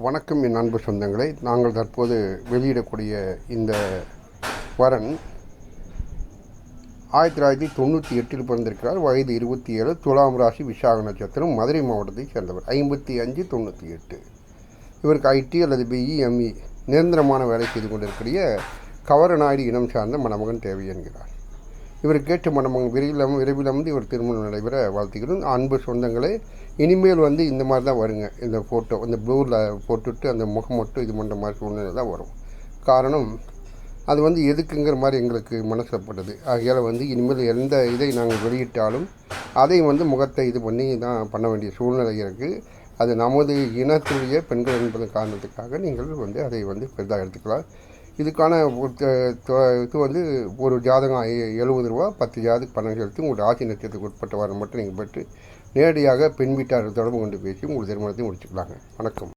வணக்கம் என் அன்பு சொந்தங்களை. நாங்கள் தற்போது வெளியிடக்கூடிய இந்த வரன் ஆயிரத்தி தொள்ளாயிரத்தி தொண்ணூற்றி எட்டில் பிறந்திருக்கிறார். வயது இருபத்தி ஏழு துலாம் ராசி விசாக நட்சத்திரம் மதுரை மாவட்டத்தைச் சேர்ந்தவர். ஐம்பத்தி அஞ்சு தொண்ணூற்றி எட்டு. இவருக்கு ஐடி அல்லது பிஇ எம்இ நிரந்தரமான வேலை செய்து கொண்டிருக்கிற கவரநாயுடு இனம் சார்ந்த மணமகன் தேவை என்கிறார். இவர் கேட்டு மனமும் விரைவில் விரைவில் வந்து இவர் திருமணம் நடைபெற வாழ்த்துக்கிறோம் அன்பு சொந்தங்களே இனிமேல் வந்து இந்த மாதிரி தான் வருங்க. இந்த ஃபோட்டோ இந்த ப்ளூவில் போட்டுட்டு அந்த முகம் மட்டும் இது பண்ணுற மாதிரி சூழ்நிலை தான் வரும். காரணம் அது வந்து எதுக்குங்கிற மாதிரி எங்களுக்கு மனசப்பட்டது. ஆகையால் வந்து இனிமேல் எந்த இதை நாங்கள் வெளியிட்டாலும் அதை வந்து முகத்தை இது பண்ணி தான் பண்ண வேண்டிய சூழ்நிலை இருக்குது அது நமது இனத்துடைய பெண்கள் என்பதன் காரணத்துக்காக நீங்கள் வந்து அதை வந்து பெரிதாக எடுத்துக்கலாம். இதுக்கான ஒரு த- இது வந்து ஒரு ஜாதகம் எழுபது ரூபா பத்து ஜாதகம் பணம் செலுத்தி உங்கள் ஆட்சி நட்சத்திரத்துக்கு உட்பட்ட வாரம் மட்டும் நீங்கள் பெற்று நேரடியாக பெண் வீட்டார் தொடர்பு கொண்டு பேசி உங்கள் திருமணத்தை முடிச்சுக்கலாங்க. வணக்கம்.